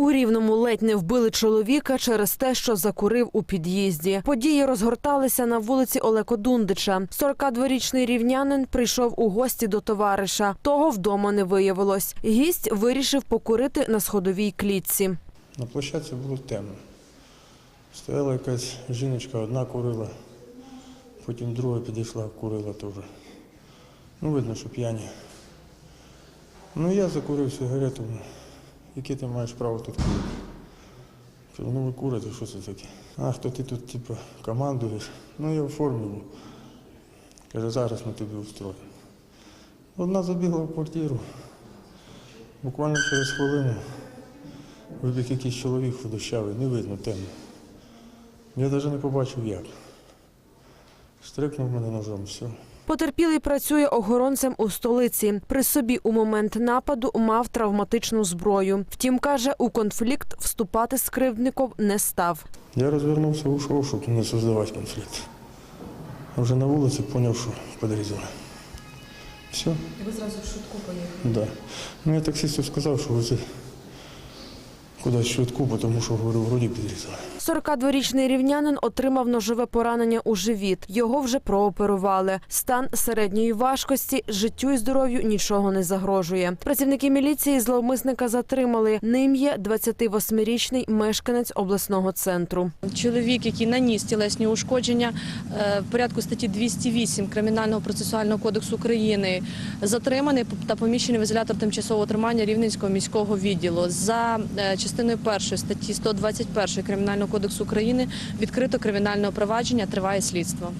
У Рівному ледь не вбили чоловіка через те, що закурив у під'їзді. Події розгорталися на вулиці Олеко Дундича. 42-річний рівнянин прийшов у гості до товариша. Того вдома не виявилось. Гість вирішив покурити на сходовій клітці. На площадці було темно. Стояла якась жіночка, одна курила, потім друга підійшла, курила теж. Ну, видно, що п'яні. Ну, я закурив сигарету. Яке ти маєш право тут курити? Ну ви курите, що це таке? А хто ти тут, типу, командуєш? Ну, я в. Каже, зараз ми тобі устроїмо. Одна забігла в квартиру. Буквально через хвилину вибіг якийсь чоловік худощавий, не видно, темно. Я навіть не побачив як. Стрикнув мене ножом, все. Потерпілий працює охоронцем у столиці. При собі у момент нападу мав травматичну зброю. Втім, каже, у конфлікт вступати з кривдником не став. Я розвернувся, ушов, щоб не создавати конфлікт. А вже на вулиці зрозумів, що підрізали. Все. І ви зразу в швидку поїхали. Да. Ну, я таксисту сказав, що вези кудись швидку, тому що говорю, вроді підрізали. 42-річний рівнянин отримав ножове поранення у живіт. Його вже прооперували. Стан середньої важкості, життю і здоров'ю нічого не загрожує. Працівники міліції зловмисника затримали. Ним є 28-річний мешканець обласного центру. Чоловік, який наніс тілесні ушкодження е, в порядку статті 208 Кримінального процесуального кодексу України, затриманий та поміщений в ізолятор тимчасового тримання Рівненського міського відділу. За е, частиною першої статті 121 Кримінального кодексу України відкрито кримінальне провадження, триває слідство.